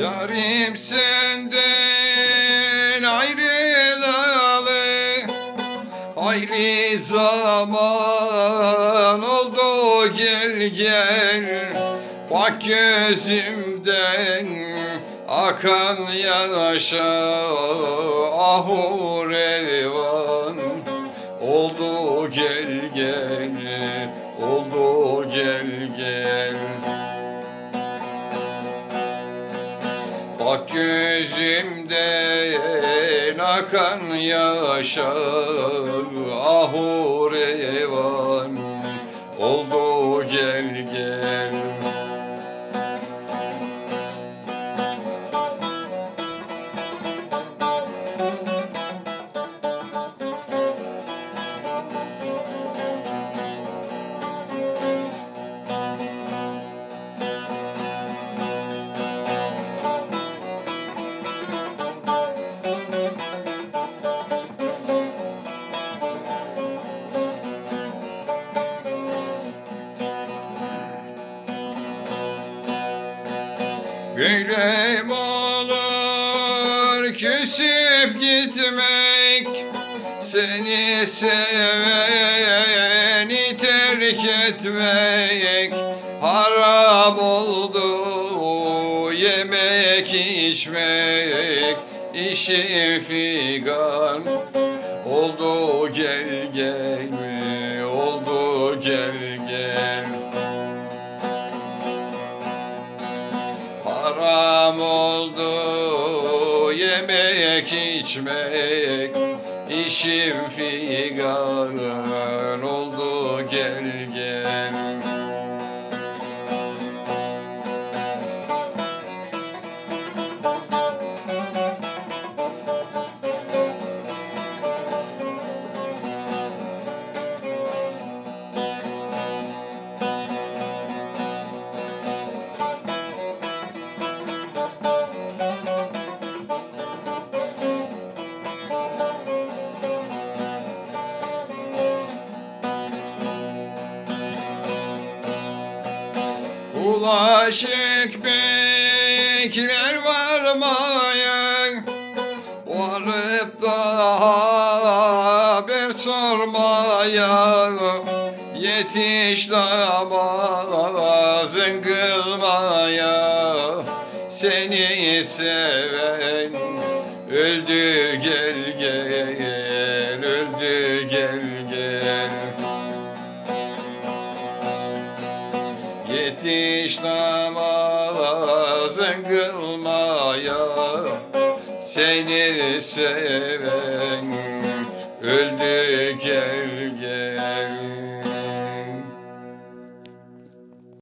Yarim senden ayrılalı Hayli zaman oldu gel gel. Bak gözümden akan yaşa Ahur revan oldu gel gel Oldu gel gel Bak gözümden akan yaşa Ahur evan. Oldu gel gel Böyle mi olur küsüp gitmek Seni seveni terk etmek. Haram oldu yemek içmek. İşi figan Oldu gel gel oldu gel gel oldu yemek içmek. İşim figan oldu gel gel Ulaşık bekler varmaya Varıp da haber sormaya Yetiş namazın kılmaya Seni seven öldü gel gel Öldü gel gel Yetiş namazın kılmaya Seni seven öldü gel